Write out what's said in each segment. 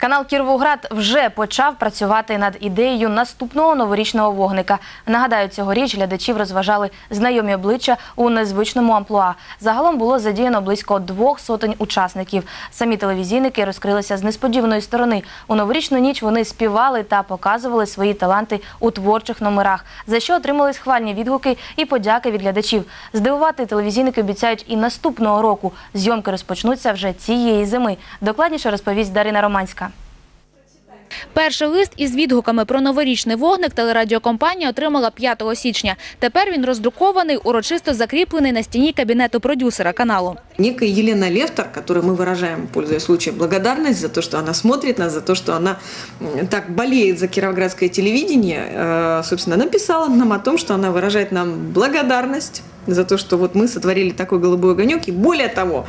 Канал Кіровоград вже почав працювати над ідеєю наступного новорічного вогника. Нагадаю, цьогоріч глядачів розважали знайомі обличчя у незвичному амплуа. Загалом було задіяно близько двох сотень учасників. Самі телевізійники розкрилися з несподіваної сторони. У новорічну ніч вони співали та показували свої таланти у творчих номерах, за що отримали схвальні відгуки і подяки від глядачів. Здивувати телевізійники обіцяють і наступного року. Зйомки розпочнуться вже цієї зими. Докладніше розповість Дарина Романська. Перший лист із відгуками про новорічний вогник телерадіокомпанія отримала 5 січня. Тепер він роздрукований, урочисто закріплений на стіні кабінету продюсера каналу. некая Елена Левтер, которой мы выражаем, пользуясь случаем, благодарность за то, что она смотрит нас, за то, что она м, так болеет за кировоградское телевидение, э, собственно, написала нам о том, что она выражает нам благодарность за то, что вот мы сотворили такой голубой огонек. И более того,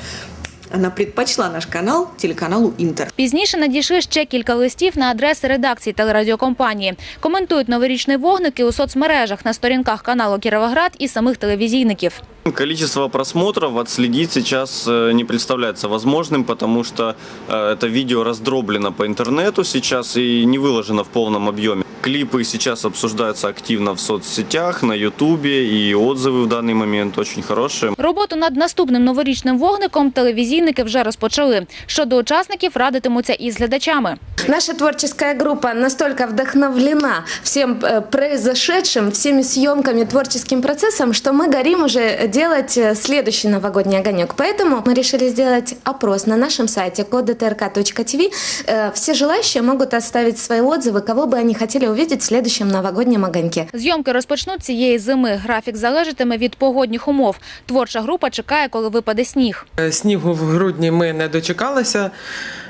она предпочла наш канал телеканалу Інтер. Пізніше надійшли ще кілька листів на адреси редакції телерадіокомпанії. Коментують новорічні вогники у соцмережах на сторінках каналу Кіровоград і самих телевізійників. Количество просмотров отследить сейчас э, не представляется возможным, потому что э, это видео раздроблено по интернету сейчас и не выложено в полном объеме. Клипы сейчас обсуждаются активно в соцсетях, на ютубе, и отзывы в данный момент очень хорошие. Роботу над наступним новорічним вогником телевізійники вже розпочали. Щодо учасників радитимуться із глядачами. Наша творческая группа настолько вдохновлена всем э, произошедшим, всеми съемками, творческим процессом, что мы горим уже делать э, следующий новогодний огонек. Поэтому мы решили сделать опрос на нашем сайте kodtrk.tv. Э, Все желающие могут оставить свои отзывы, кого бы они хотели увидеть в следующем новогоднем огоньке. Зйомки розпочнуть цієї зими. Графік залежатиме від погодних умов. Творча група чекає, коли випаде сніг. Е, Снігу в грудні ми не дочекалися.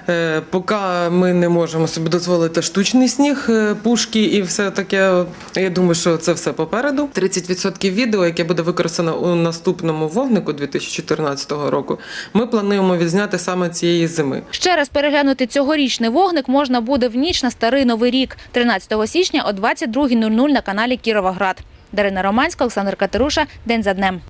Е, Поки ми не можемо собі дозволити штучний сніг, е, пушки і все таке. Я думаю, що це все попереду. 30% відео, яке буде використано у наступному вогнику 2014 року, ми плануємо відзняти саме цієї зими. Ще раз переглянути цьогорічний вогник можна буде в ніч на старий новий рік, 13 січня о 22.00 на каналі Кіровоград. Дарина Романська, Олександр Катеруша. День за днем.